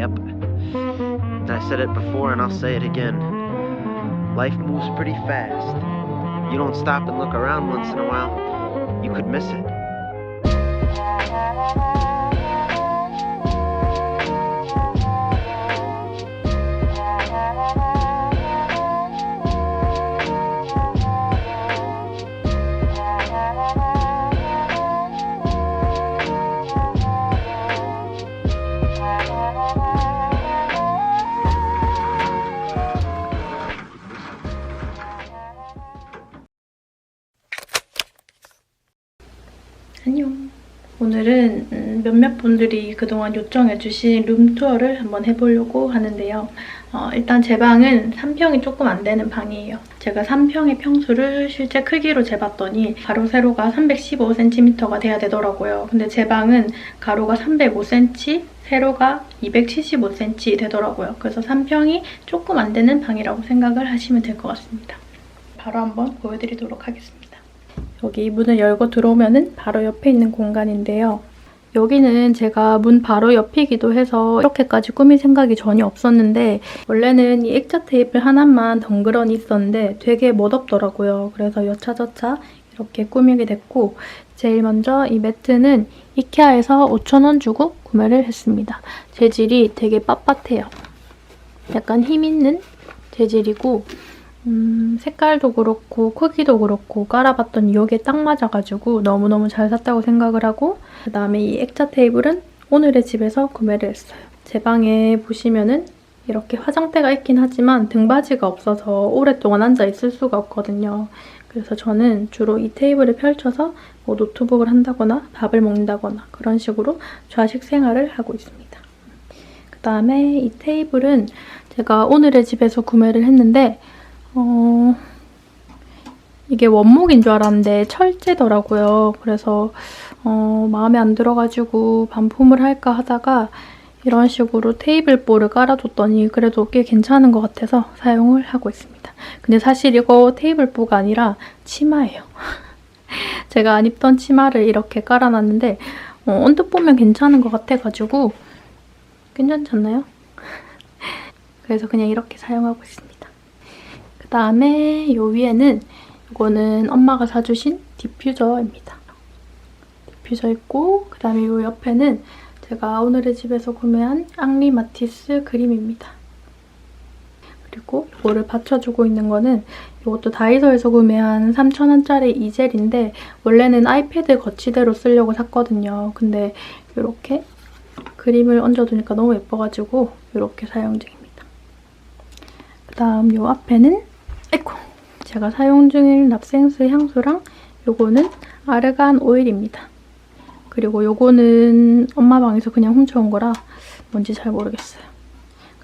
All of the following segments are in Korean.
Yep. I said it before and I'll say it again. Life moves pretty fast. You don't stop and look around once in a while, you could miss it. 오늘은 음, 몇몇 분들이 그동안 요청해주신 룸투어를 한번 해보려고 하는데요. 어, 일단 제 방은 3평이 조금 안 되는 방이에요. 제가 3평의 평수를 실제 크기로 재봤더니 가로 세로가 315cm가 돼야 되더라고요. 근데 제 방은 가로가 305cm, 세로가 275cm 되더라고요. 그래서 3평이 조금 안 되는 방이라고 생각을 하시면 될 것 같습니다. 바로 한번 보여드리도록 하겠습니다. 여기 문을 열고 들어오면은 바로 옆에 있는 공간인데요. 여기는 제가 문 바로 옆이기도 해서 이렇게까지 꾸밀 생각이 전혀 없었는데 원래는 이 액자 테이블 하나만 덩그러니 있었는데 되게 멋없더라고요. 그래서 여차저차 이렇게 꾸미게 됐고 제일 먼저 이 매트는 이케아에서 5,000원 주고 구매를 했습니다. 재질이 되게 빳빳해요. 약간 힘 있는 재질이고 음, 색깔도 그렇고 크기도 그렇고 깔아봤더니 이게 딱 맞아가지고 너무너무 잘 샀다고 생각을 하고 그 다음에 이 액자 테이블은 오늘의 집에서 구매를 했어요. 제 방에 보시면은 이렇게 화장대가 있긴 하지만 등받이가 없어서 오랫동안 앉아 있을 수가 없거든요. 그래서 저는 주로 이 테이블을 펼쳐서 뭐 노트북을 한다거나 밥을 먹는다거나 그런 식으로 좌식 생활을 하고 있습니다. 그 다음에 이 테이블은 제가 오늘의 집에서 구매를 했는데 어, 이게 원목인 줄 알았는데 철제더라고요. 그래서 어, 마음에 안 들어가지고 반품을 할까 하다가 이런 식으로 테이블볼을 깔아줬더니 그래도 꽤 괜찮은 것 같아서 사용을 하고 있습니다. 근데 사실 이거 테이블 보가 아니라 치마예요. 제가 안 입던 치마를 이렇게 깔아놨는데 어, 언뜻 보면 괜찮은 것 같아가지고 괜찮지 않나요? 그래서 그냥 이렇게 사용하고 있습니다. 그다음에 이 위에는 이거는 엄마가 사주신 디퓨저입니다. 디퓨저 있고 그다음에 이 옆에는 제가 오늘의 집에서 구매한 앙리 마티스 그림입니다. 그리고 이거를 받쳐주고 있는 거는 이것도 다이소에서 구매한 3,000원짜리 이젤인데 원래는 아이패드 거치대로 쓰려고 샀거든요. 근데 이렇게 그림을 얹어두니까 너무 예뻐가지고 이렇게 사용 중입니다. 그 다음 이 앞에는 에코 제가 사용 중인 납생스 향수랑 요거는 아르간 오일입니다. 그리고 요거는 엄마 방에서 그냥 훔쳐온 거라 뭔지 잘 모르겠어요.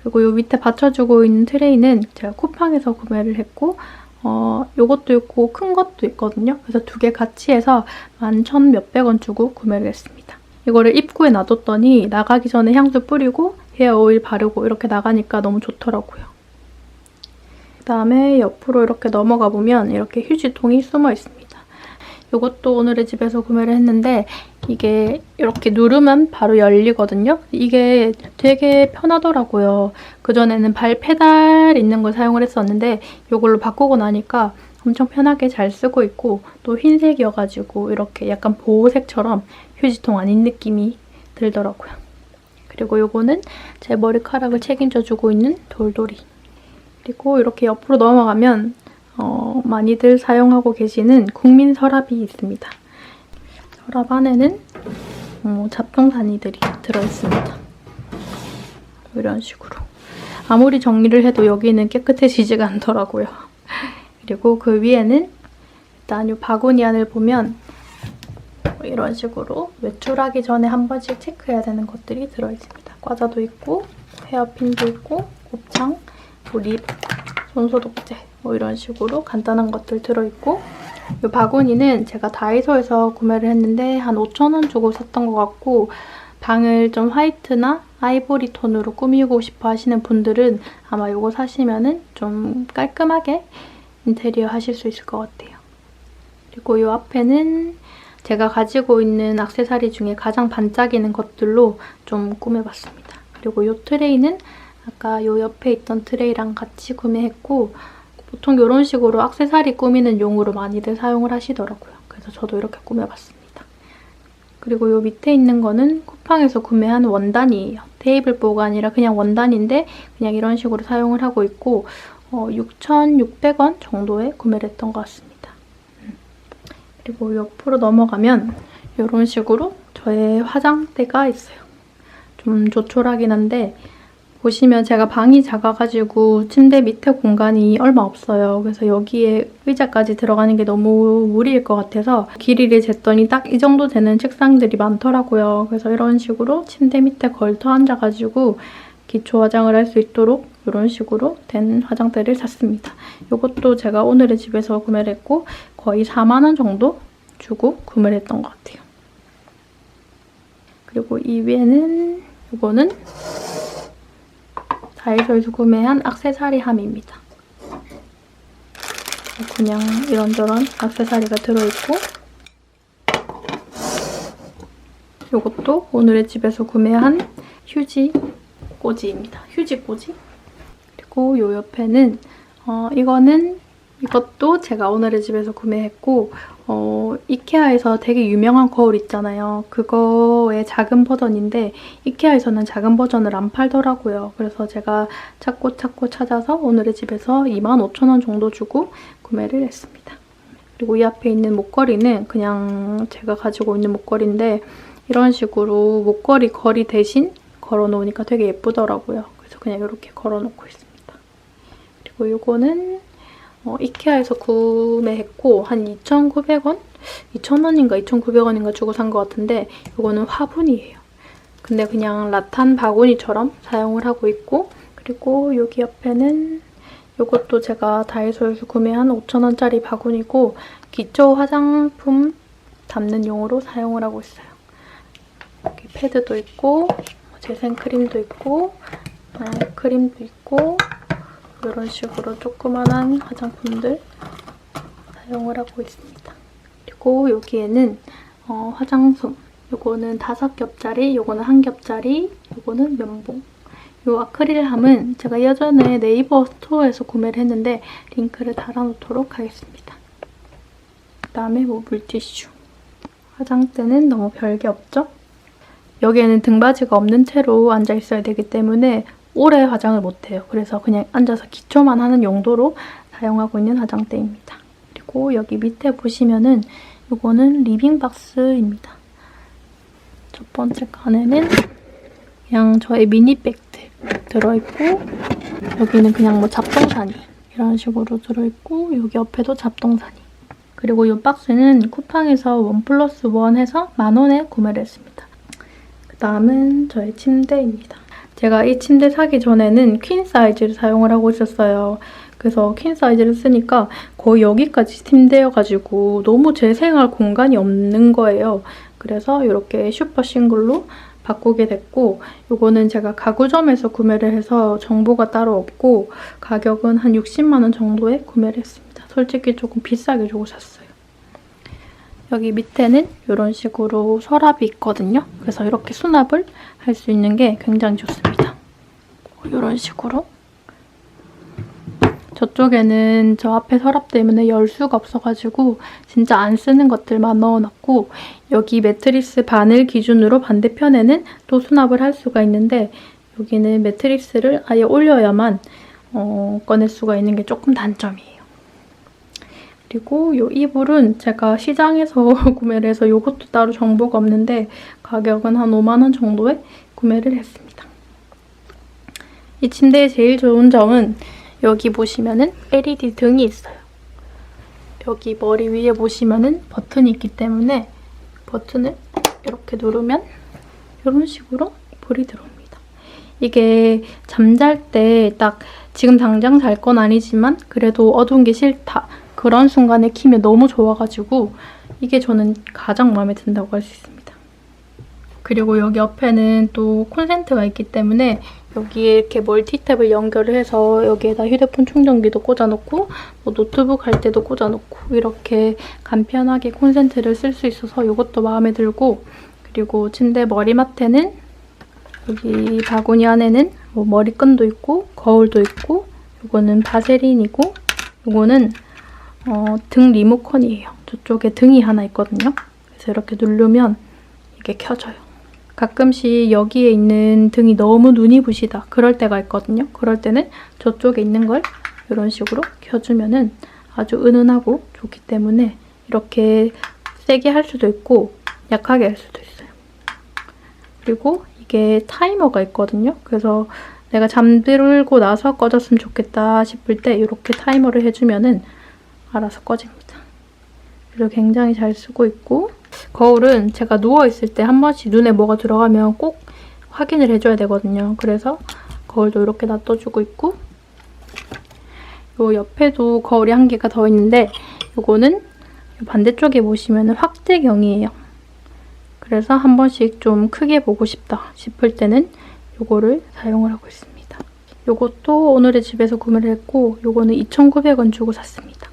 그리고 요 밑에 받쳐주고 있는 트레이는 제가 쿠팡에서 구매를 했고 어, 요것도 있고 큰 것도 있거든요. 그래서 두 개 같이 해서 만 천 몇백 원 주고 구매를 했습니다. 이거를 입구에 놔뒀더니 나가기 전에 향수 뿌리고 헤어 오일 바르고 이렇게 나가니까 너무 좋더라고요. 그다음에 옆으로 이렇게 넘어가 보면 이렇게 휴지통이 숨어 있습니다. 이것도 오늘의 집에서 구매를 했는데 이게 이렇게 누르면 바로 열리거든요. 이게 되게 편하더라고요. 그전에는 발 페달 있는 걸 사용을 했었는데 이걸로 바꾸고 나니까 엄청 편하게 잘 쓰고 있고 또 흰색이어가지고 이렇게 약간 보호색처럼 휴지통 아닌 느낌이 들더라고요. 그리고 이거는 제 머리카락을 책임져주고 있는 돌돌이. 그리고 이렇게 옆으로 넘어가면 어, 많이들 사용하고 계시는 국민 서랍이 있습니다. 서랍 안에는 어, 잡동사니들이 들어있습니다. 이런 식으로. 아무리 정리를 해도 여기는 깨끗해지지가 않더라고요. 그리고 그 위에는 일단 이 바구니 안을 보면 이런 식으로 외출하기 전에 한 번씩 체크해야 되는 것들이 들어있습니다. 과자도 있고 헤어핀도 있고 곱창, 뭐 립, 손소독제 뭐 이런 식으로 간단한 것들 들어있고 이 바구니는 제가 다이소에서 구매를 했는데 한 5,000원 주고 샀던 것 같고 방을 좀 화이트나 아이보리 톤으로 꾸미고 싶어 하시는 분들은 아마 이거 사시면 은 좀 깔끔하게 인테리어 하실 수 있을 것 같아요. 그리고 이 앞에는 제가 가지고 있는 액세서리 중에 가장 반짝이는 것들로 좀 꾸며봤습니다. 그리고 이 트레이는 아까 이 옆에 있던 트레이랑 같이 구매했고 보통 이런 식으로 액세서리 꾸미는 용으로 많이들 사용을 하시더라고요. 그래서 저도 이렇게 꾸며봤습니다. 그리고 이 밑에 있는 거는 쿠팡에서 구매한 원단이에요. 테이블 보가 아니라 그냥 원단인데 그냥 이런 식으로 사용을 하고 있고 어, 6,600원 정도에 구매를 했던 것 같습니다. 음. 그리고 옆으로 넘어가면 이런 식으로 저의 화장대가 있어요. 좀 조촐하긴 한데 보시면 제가 방이 작아가지고 침대 밑에 공간이 얼마 없어요. 그래서 여기에 의자까지 들어가는 게 너무 무리일 것 같아서 길이를 쟀더니 딱 이 정도 되는 책상들이 많더라고요. 그래서 이런 식으로 침대 밑에 걸터 앉아가지고 기초 화장을 할 수 있도록 이런 식으로 된 화장대를 샀습니다. 이것도 제가 오늘의 집에서 구매를 했고 거의 4만 원 정도 주고 구매를 했던 것 같아요. 그리고 이 위에는 이거는 다이소에서 구매한 액세서리 함입니다. 그냥 이런저런 액세서리가 들어있고 이것도 오늘의 집에서 구매한 휴지 꽂이입니다. 휴지 꽂이. 그리고 이 옆에는 어, 이거는 이것도 제가 오늘의 집에서 구매했고 어, 이케아에서 되게 유명한 거울 있잖아요. 그거의 작은 버전인데 이케아에서는 작은 버전을 안 팔더라고요. 그래서 제가 찾고 찾고 찾아서 오늘의 집에서 25,000원 정도 주고 구매를 했습니다. 그리고 이 앞에 있는 목걸이는 그냥 제가 가지고 있는 목걸이인데 이런 식으로 목걸이 거리 대신 걸어놓으니까 되게 예쁘더라고요. 그래서 그냥 이렇게 걸어놓고 있습니다. 그리고 이거는 어, 이케아에서 구매했고 한 2,900원? 2,000원인가 2,900원인가 주고 산 것 같은데 이거는 화분이에요. 근데 그냥 라탄 바구니처럼 사용을 하고 있고 그리고 여기 옆에는 이것도 제가 다이소에서 구매한 5,000원짜리 바구니고 기초 화장품 담는 용으로 사용을 하고 있어요. 여기 패드도 있고 재생크림도 있고 어, 크림도 있고 이런 식으로 조그만한 화장품들 사용을 하고 있습니다. 그리고 여기에는 어, 화장솜 요거는 다섯 겹짜리, 요거는 한 겹짜리, 요거는 면봉. 요 아크릴함은 제가 예전에 네이버 스토어에서 구매를 했는데 링크를 달아놓도록 하겠습니다. 그다음에 뭐 물티슈. 화장대는 너무 별게 없죠? 여기에는 등받이가 없는 채로 앉아 있어야 되기 때문에 오래 화장을 못해요. 그래서 그냥 앉아서 기초만 하는 용도로 사용하고 있는 화장대입니다. 그리고 여기 밑에 보시면은 이거는 리빙박스입니다. 첫 번째 칸에는 그냥 저의 미니백들 들어있고 여기는 그냥 뭐 잡동사니 이런 식으로 들어있고 여기 옆에도 잡동사니 그리고 이 박스는 쿠팡에서 원 플러스 원 해서 만 원에 구매를 했습니다. 그 다음은 저의 침대입니다. 제가 이 침대 사기 전에는 퀸 사이즈를 사용을 하고 있었어요. 그래서 퀸 사이즈를 쓰니까 거의 여기까지 침대여가지고 너무 제 생활 공간이 없는 거예요. 그래서 이렇게 슈퍼 싱글로 바꾸게 됐고 이거는 제가 가구점에서 구매를 해서 정보가 따로 없고 가격은 한 60만 원 정도에 구매를 했습니다. 솔직히 조금 비싸게 주고 샀어요. 여기 밑에는 이런 식으로 서랍이 있거든요. 그래서 이렇게 수납을 할 수 있는 게 굉장히 좋습니다. 이런 식으로. 저쪽에는 저 앞에 서랍 때문에 열 수가 없어가지고 진짜 안 쓰는 것들만 넣어놨고 여기 매트리스 바늘 기준으로 반대편에는 또 수납을 할 수가 있는데 여기는 매트리스를 아예 올려야만 어, 꺼낼 수가 있는 게 조금 단점이에요. 그리고 이 이불은 제가 시장에서 구매를 해서 이것도 따로 정보가 없는데 가격은 한 5만 원 정도에 구매를 했습니다. 이 침대의 제일 좋은 점은 여기 보시면은 LED 등이 있어요. 여기 머리 위에 보시면은 버튼이 있기 때문에 버튼을 이렇게 누르면 이런 식으로 불이 들어옵니다. 이게 잠잘 때 딱 지금 당장 잘 건 아니지만 그래도 어두운 게 싫다. 그런 순간에 키면 너무 좋아가지고 이게 저는 가장 마음에 든다고 할 수 있습니다. 그리고 여기 옆에는 또 콘센트가 있기 때문에 여기에 이렇게 멀티탭을 연결을 해서 여기에다 휴대폰 충전기도 꽂아놓고 뭐 노트북 할 때도 꽂아놓고 이렇게 간편하게 콘센트를 쓸 수 있어서 이것도 마음에 들고 그리고 침대 머리맡에는 여기 바구니 안에는 뭐 머리끈도 있고 거울도 있고 요거는 바세린이고 요거는 어, 등 리모컨이에요. 저쪽에 등이 하나 있거든요. 그래서 이렇게 누르면 이게 켜져요. 가끔씩 여기에 있는 등이 너무 눈이 부시다 그럴 때가 있거든요. 그럴 때는 저쪽에 있는 걸 이런 식으로 켜주면은 아주 은은하고 좋기 때문에 이렇게 세게 할 수도 있고 약하게 할 수도 있어요. 그리고 이게 타이머가 있거든요. 그래서 내가 잠들고 나서 꺼졌으면 좋겠다 싶을 때 이렇게 타이머를 해주면은 알아서 꺼집니다. 그래서 굉장히 잘 쓰고 있고 거울은 제가 누워있을 때 한 번씩 눈에 뭐가 들어가면 꼭 확인을 해줘야 되거든요. 그래서 거울도 이렇게 놔둬주고 있고 요 옆에도 거울이 한 개가 더 있는데 요거는 반대쪽에 보시면 확대경이에요. 그래서 한 번씩 좀 크게 보고 싶다 싶을 때는 요거를 사용을 하고 있습니다. 요것도 오늘의 집에서 구매를 했고 요거는 2,900원 주고 샀습니다.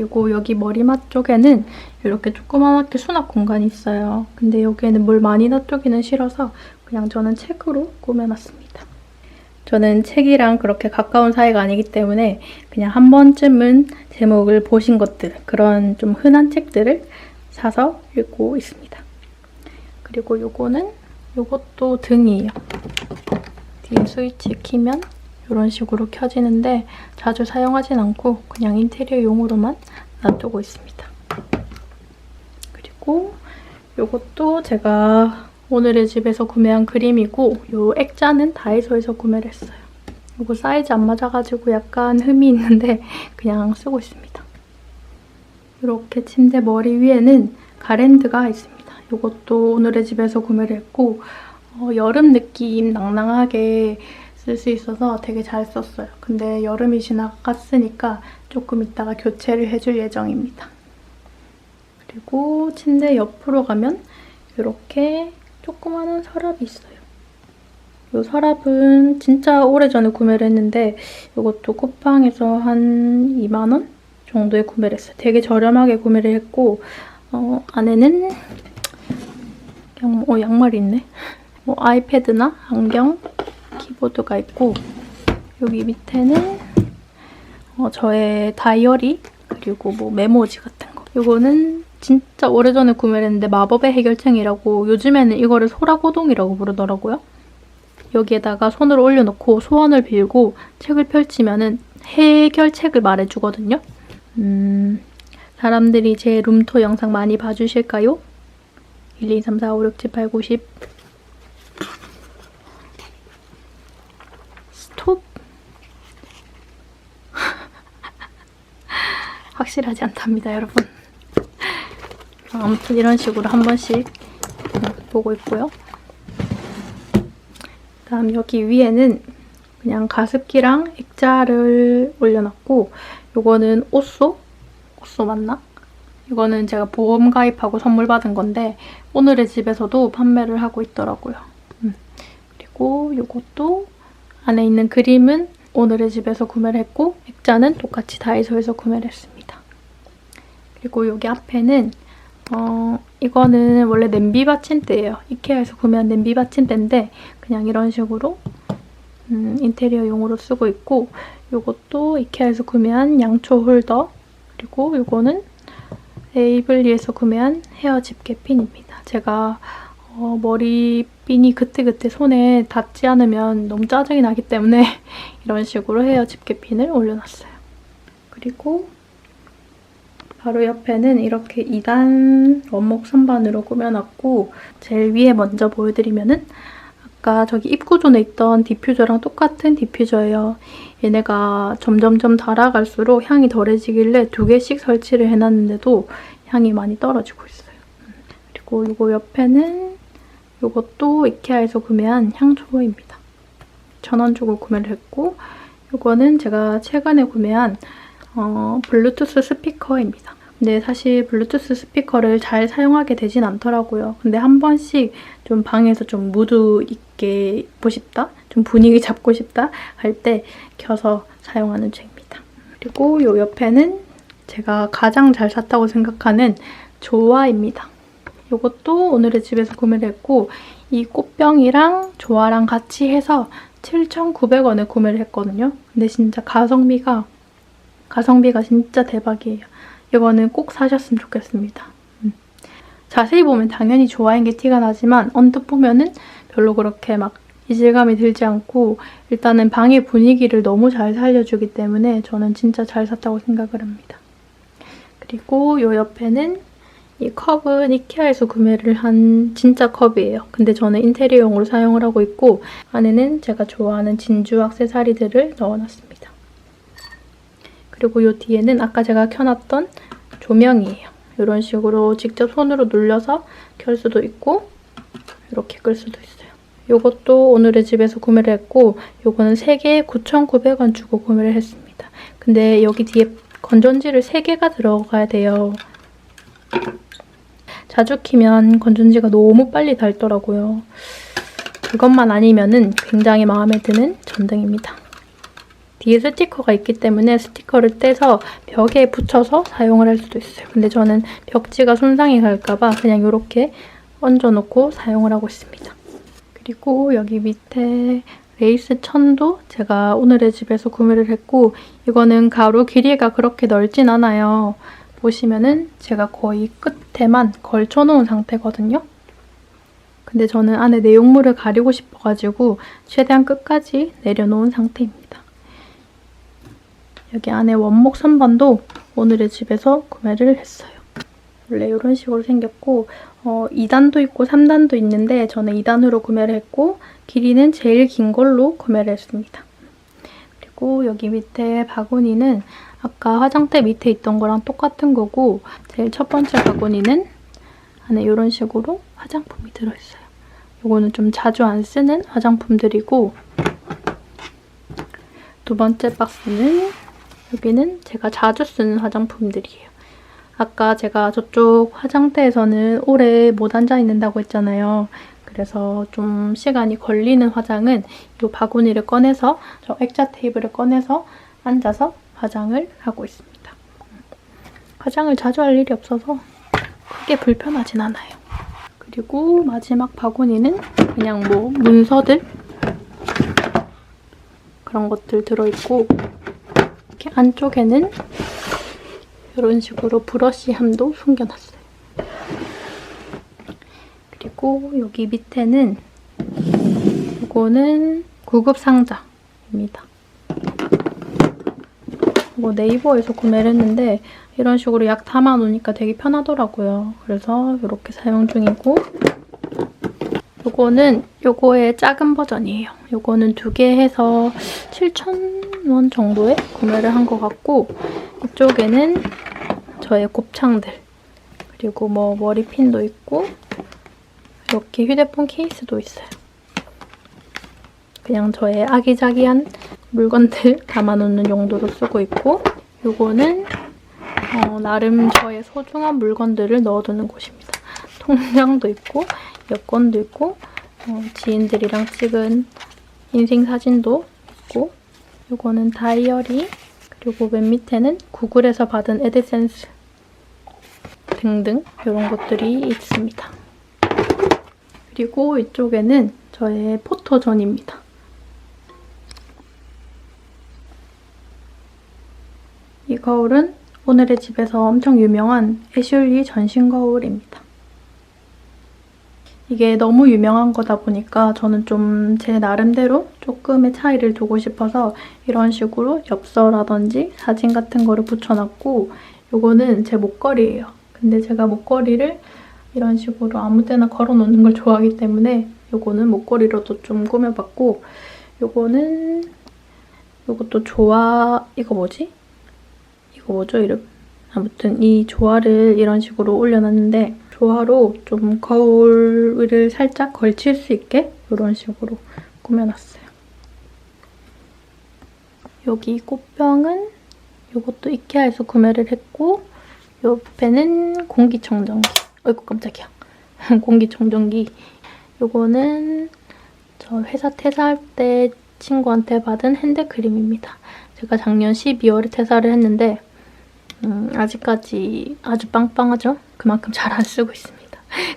그리고 여기 머리맡 쪽에는 이렇게 조그맣게 수납 공간이 있어요. 근데 여기에는 물 많이 놔두기는 싫어서 그냥 저는 책으로 꾸며놨습니다. 저는 책이랑 그렇게 가까운 사이가 아니기 때문에 그냥 한 번쯤은 제목을 보신 것들, 그런 좀 흔한 책들을 사서 읽고 있습니다. 그리고 요거는 요것도 등이에요. dim스위치 키면 이런 식으로 켜지는데 자주 사용하진 않고 그냥 인테리어용으로만 놔두고 있습니다. 그리고 요것도 제가 오늘의 집에서 구매한 그림이고 요 액자는 다이소에서 구매를 했어요. 이거 사이즈 안 맞아가지고 약간 흠이 있는데 그냥 쓰고 있습니다. 이렇게 침대 머리 위에는 가랜드가 있습니다. 이것도 오늘의 집에서 구매를 했고 어, 여름 느낌 낭낭하게 쓸 수 있어서 되게 잘 썼어요. 근데 여름이 지나갔으니까 조금 있다가 교체를 해줄 예정입니다. 그리고 침대 옆으로 가면 이렇게 조그마한 서랍이 있어요. 이 서랍은 진짜 오래전에 구매를 했는데 이것도 쿠팡에서 한 2만원 정도에 구매를 했어요. 되게 저렴하게 구매를 했고 어, 안에는 양, 어, 양말이 있네. 뭐 아이패드나 안경, 키보드가 있고 여기 밑에는 어, 저의 다이어리 그리고 뭐 메모지 같은 거. 이거는 진짜 오래전에 구매를 했는데 마법의 해결책이라고 요즘에는 이거를 소라고동이라고 부르더라고요. 여기에다가 손을 올려놓고 소원을 빌고 책을 펼치면은 해결책을 말해주거든요. 음, 사람들이 제 룸토 영상 많이 봐주실까요? 1, 2, 3, 4, 5, 6, 7, 8, 9, 10 스톱? 확실하지 않답니다, 여러분. 아무튼 이런 식으로 한 번씩 보고 있고요. 다음 여기 위에는 그냥 가습기랑 액자를 올려놨고 요거는 옷소? 옷소 맞나? 이거는 제가 보험 가입하고 선물 받은 건데 오늘의 집에서도 판매를 하고 있더라고요. 음. 그리고 이것도 안에 있는 그림은 오늘의 집에서 구매를 했고 액자는 똑같이 다이소에서 구매를 했습니다. 그리고 여기 앞에는 어, 이거는 원래 냄비 받침대예요. 이케아에서 구매한 냄비 받침대인데 그냥 이런 식으로 음, 인테리어용으로 쓰고 있고 이것도 이케아에서 구매한 양초 홀더 그리고 이거는 에이블리에서 구매한 헤어 집게 핀입니다. 제가 어, 머리핀이 그때그때 손에 닿지 않으면 너무 짜증이 나기 때문에 이런 식으로 헤어 집게 핀을 올려놨어요. 그리고 바로 옆에는 이렇게 2단 원목 선반으로 꾸며놨고 제일 위에 먼저 보여드리면은 아까 저기 입구 존에 있던 디퓨저랑 똑같은 디퓨저예요. 얘네가 점점점 달아갈수록 향이 덜해지길래 두 개씩 설치를 해놨는데도 향이 많이 떨어지고 있어요. 그리고 이거 옆에는 이것도 이케아에서 구매한 향초입니다. 천 원 주고 구매를 했고 이거는 제가 최근에 구매한 어, 블루투스 스피커입니다. 근데 사실 블루투스 스피커를 잘 사용하게 되진 않더라고요. 근데 한 번씩 좀 방에서 좀 무드 있게 있고 싶다, 좀 분위기 잡고 싶다 할 때 켜서 사용하는 중입니다. 그리고 이 옆에는 제가 가장 잘 샀다고 생각하는 조화입니다. 이것도 오늘의 집에서 구매를 했고 이 꽃병이랑 조화랑 같이 해서 7,900원에 구매를 했거든요. 근데 진짜 가성비가 가성비가 진짜 대박이에요. 이거는 꼭 사셨으면 좋겠습니다. 음. 자세히 보면 당연히 조화인 게 티가 나지만 언뜻 보면은 별로 그렇게 막 이질감이 들지 않고 일단은 방의 분위기를 너무 잘 살려주기 때문에 저는 진짜 잘 샀다고 생각을 합니다. 그리고 이 옆에는 이 컵은 이케아에서 구매를 한 진짜 컵이에요. 근데 저는 인테리어용으로 사용을 하고 있고 안에는 제가 좋아하는 진주 액세서리들을 넣어놨습니다. 그리고 이 뒤에는 아까 제가 켜놨던 조명이에요. 이런 식으로 직접 손으로 눌려서 켤 수도 있고 이렇게 끌 수도 있어요. 이것도 오늘의 집에서 구매를 했고 이거는 3개에 9,900원 주고 구매를 했습니다. 근데 여기 뒤에 건전지를 3개가 들어가야 돼요. 자주 키면 건전지가 너무 빨리 닳더라고요. 그것만 아니면 은 굉장히 마음에 드는 전등입니다. 뒤에 스티커가 있기 때문에 스티커를 떼서 벽에 붙여서 사용을 할 수도 있어요. 근데 저는 벽지가 손상이 갈까봐 그냥 이렇게 얹어놓고 사용을 하고 있습니다. 그리고 여기 밑에 레이스 천도 제가 오늘의 집에서 구매를 했고 이거는 가로 길이가 그렇게 넓진 않아요. 보시면은 제가 거의 끝에만 걸쳐놓은 상태거든요. 근데 저는 안에 내용물을 가리고 싶어가지고 최대한 끝까지 내려놓은 상태입니다. 여기 안에 원목 선반도 오늘의 집에서 구매를 했어요. 원래 이런 식으로 생겼고 어, 2단도 있고 3단도 있는데 저는 2단으로 구매를 했고 길이는 제일 긴 걸로 구매를 했습니다. 그리고 여기 밑에 바구니는 아까 화장대 밑에 있던 거랑 똑같은 거고 제일 첫 번째 바구니는 안에 이런 식으로 화장품이 들어있어요. 이거는 좀 자주 안 쓰는 화장품들이고 두 번째 박스는 여기는 제가 자주 쓰는 화장품들이에요. 아까 제가 저쪽 화장대에서는 오래 못 앉아 있는다고 했잖아요. 그래서 좀 시간이 걸리는 화장은 이 바구니를 꺼내서 저 액자 테이블을 꺼내서 앉아서 화장을 하고 있습니다. 화장을 자주 할 일이 없어서 크게 불편하진 않아요. 그리고 마지막 바구니는 그냥 뭐 문서들 그런 것들 들어있고 이렇게 안쪽에는 이런 식으로 브러쉬함도 숨겨놨어요. 그리고 여기 밑에는 이거는 구급 상자입니다. 이거 네이버에서 구매를 했는데 이런 식으로 약 담아 놓으니까 되게 편하더라고요. 그래서 이렇게 사용 중이고 요거는 요거의 작은 버전이에요. 요거는 두 개 해서 7,000 원 정도에 구매를 한 것 같고 이쪽에는 저의 곱창들 그리고 뭐 머리핀도 있고 이렇게 휴대폰 케이스도 있어요. 그냥 저의 아기자기한 물건들 담아놓는 용도로 쓰고 있고 요거는 어, 나름 저의 소중한 물건들을 넣어두는 곳입니다. 통장도 있고 여권도 있고 어, 지인들이랑 찍은 인생 사진도 있고 요거는 다이어리 그리고 맨 밑에는 구글에서 받은 에드센스 등등 이런 것들이 있습니다. 그리고 이쪽에는 저의 포토존입니다. 이 거울은 오늘의 집에서 엄청 유명한 애슐리 전신 거울입니다. 이게 너무 유명한 거다 보니까 저는 좀 제 나름대로 조금의 차이를 두고 싶어서 이런 식으로 엽서라든지 사진 같은 거를 붙여놨고 요거는 제 목걸이에요. 근데 제가 목걸이를 이런 식으로 아무 때나 걸어놓는 걸 좋아하기 때문에 요거는 목걸이로도 좀 꾸며봤고 요거는 요것도 조화 이거 뭐지? 이거 뭐죠 이름? 아무튼 이 조화를 이런 식으로 올려놨는데 조화로 좀 거울을 살짝 걸칠 수 있게 이런 식으로 꾸며놨어요. 여기 꽃병은 이것도 이케아에서 구매를 했고 옆에는 공기청정기. 어이구 깜짝이야. 공기청정기. 요거는 저 회사 퇴사할 때 친구한테 받은 핸드크림입니다. 제가 작년 12월에 퇴사를 했는데 음, 아직까지 아주 빵빵하죠? 그만큼 잘 안 쓰고 있습니다.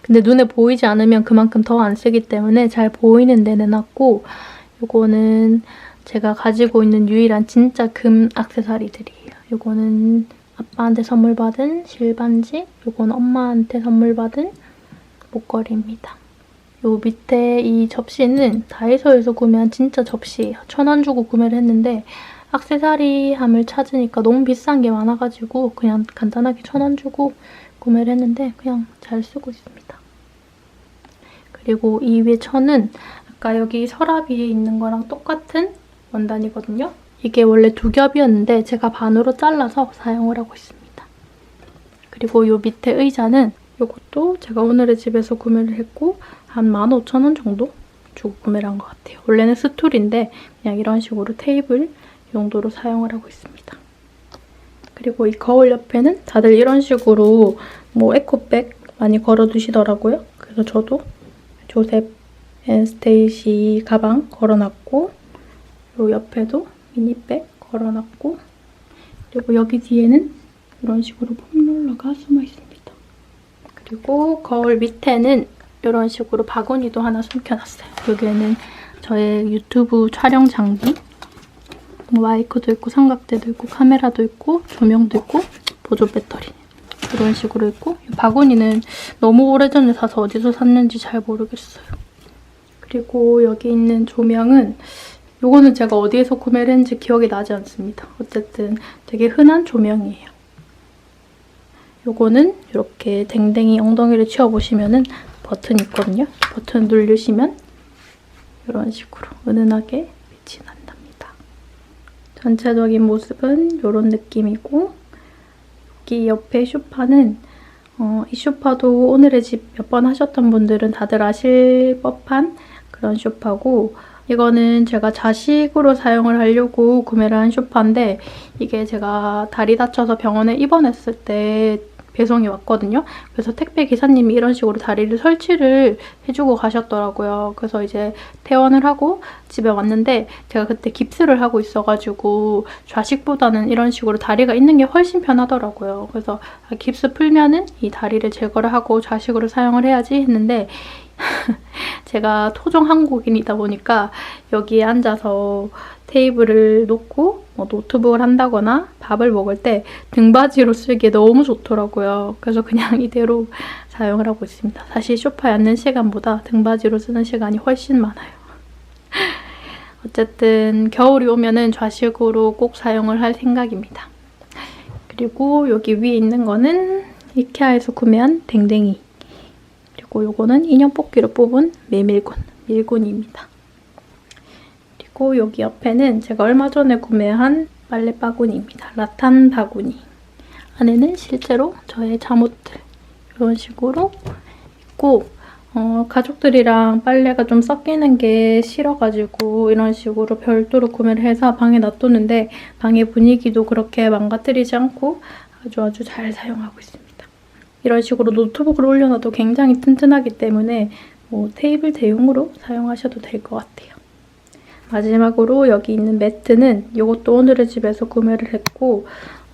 근데 눈에 보이지 않으면 그만큼 더 안 쓰기 때문에 잘 보이는 데 내놨고 요거는 제가 가지고 있는 유일한 진짜 금 액세서리들이에요. 요거는 아빠한테 선물 받은 실반지, 요건 엄마한테 선물 받은 목걸이입니다. 요 밑에 이 접시는 다이소에서 구매한 진짜 접시예요. 천 원 주고 구매를 했는데 액세서리함을 찾으니까 너무 비싼 게 많아가지고 그냥 간단하게 천 원 주고 구매를 했는데 그냥 잘 쓰고 있습니다. 그리고 이 위에 천은 아까 여기 서랍 위에 있는 거랑 똑같은 원단이거든요. 이게 원래 두 겹이었는데 제가 반으로 잘라서 사용을 하고 있습니다. 그리고 이 밑에 의자는 이것도 제가 오늘의 집에서 구매를 했고 한 15,000원 정도 주고 구매를 한 것 같아요. 원래는 스툴인데 그냥 이런 식으로 테이블 용도로 사용을 하고 있습니다. 그리고 이 거울 옆에는 다들 이런 식으로 뭐 에코백 많이 걸어두시더라고요. 그래서 저도 조셉 앤 스테이시 가방 걸어놨고 요 옆에도 미니백 걸어놨고 그리고 여기 뒤에는 이런 식으로 폼롤러가 숨어 있습니다. 그리고 거울 밑에는 이런 식으로 바구니도 하나 숨겨놨어요. 여기에는 저의 유튜브 촬영 장비 마이크도 있고 삼각대도 있고 카메라도 있고 조명도 있고 보조 배터리 이런 식으로 있고 이 바구니는 너무 오래전에 사서 어디서 샀는지 잘 모르겠어요. 그리고 여기 있는 조명은 이거는 제가 어디에서 구매를 했는지 기억이 나지 않습니다. 어쨌든 되게 흔한 조명이에요. 요거는 이렇게 댕댕이 엉덩이를 치워보시면은 버튼이 있거든요. 버튼 누르시면 이런 식으로 은은하게. 전체적인 모습은 이런 느낌이고 여기 옆에 쇼파는 어, 이 쇼파도 오늘의 집 몇 번 하셨던 분들은 다들 아실 법한 그런 쇼파고 이거는 제가 자식으로 사용을 하려고 구매를 한 쇼파인데 이게 제가 다리 다쳐서 병원에 입원했을 때 배송이 왔거든요. 그래서 택배 기사님이 이런 식으로 다리를 설치를 해주고 가셨더라고요. 그래서 이제 퇴원을 하고 집에 왔는데 제가 그때 깁스를 하고 있어가지고 좌식보다는 이런 식으로 다리가 있는 게 훨씬 편하더라고요. 그래서 아, 깁스 풀면은 이 다리를 제거를 하고 좌식으로 사용을 해야지 했는데 제가 토종 한국인이다 보니까 여기에 앉아서 테이블을 놓고 뭐 노트북을 한다거나 밥을 먹을 때 등받이로 쓰기에 너무 좋더라고요. 그래서 그냥 이대로 사용을 하고 있습니다. 사실 소파에 앉는 시간보다 등받이로 쓰는 시간이 훨씬 많아요. 어쨌든 겨울이 오면은 좌식으로 꼭 사용을 할 생각입니다. 그리고 여기 위에 있는 거는 이케아에서 구매한 댕댕이 그리고 요거는 인형 뽑기로 뽑은 메밀곤, 밀곤입니다. 그리고 여기 옆에는 제가 얼마 전에 구매한 빨래 바구니입니다. 라탄 바구니. 안에는 실제로 저의 잠옷들 이런 식으로 있고 어, 가족들이랑 빨래가 좀 섞이는 게 싫어가지고 이런 식으로 별도로 구매를 해서 방에 놔뒀는데 방의 분위기도 그렇게 망가뜨리지 않고 아주 아주 잘 사용하고 있습니다. 이런 식으로 노트북을 올려놔도 굉장히 튼튼하기 때문에 뭐 테이블 대용으로 사용하셔도 될 것 같아요. 마지막으로 여기 있는 매트는 이것도 오늘의 집에서 구매를 했고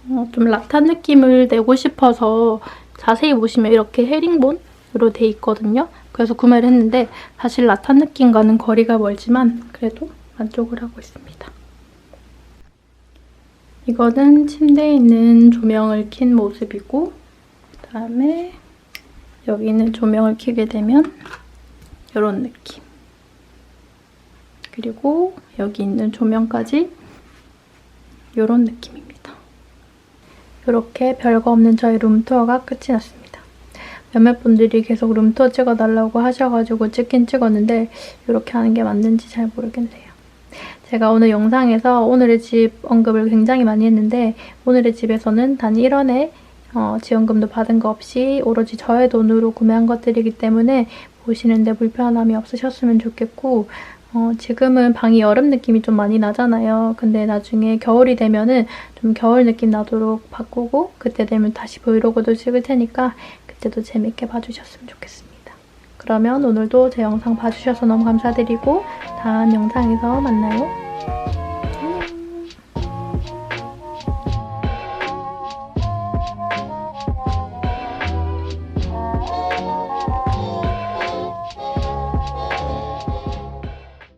어, 좀 라탄 느낌을 내고 싶어서 자세히 보시면 이렇게 헤링본으로 돼 있거든요. 그래서 구매를 했는데 사실 라탄 느낌과는 거리가 멀지만 그래도 만족을 하고 있습니다. 이거는 침대에 있는 조명을 킨 모습이고 그 다음에 여기 있는 조명을 켜게 되면 이런 느낌. 그리고 여기 있는 조명까지 이런 느낌입니다. 이렇게 별거 없는 저희 룸투어가 끝이 났습니다. 몇몇 분들이 계속 룸투어 찍어달라고 하셔가지고 찍긴 찍었는데 이렇게 하는 게 맞는지 잘 모르겠네요. 제가 오늘 영상에서 오늘의 집 언급을 굉장히 많이 했는데 오늘의 집에서는 단 1원에 어, 지원금도 받은 거 없이 오로지 저의 돈으로 구매한 것들이기 때문에 보시는데 불편함이 없으셨으면 좋겠고 어, 지금은 방이 여름 느낌이 좀 많이 나잖아요. 근데 나중에 겨울이 되면은 좀 겨울 느낌 나도록 바꾸고 그때 되면 다시 브이로그도 찍을 테니까 그때도 재밌게 봐주셨으면 좋겠습니다. 그러면 오늘도 제 영상 봐주셔서 너무 감사드리고 다음 영상에서 만나요.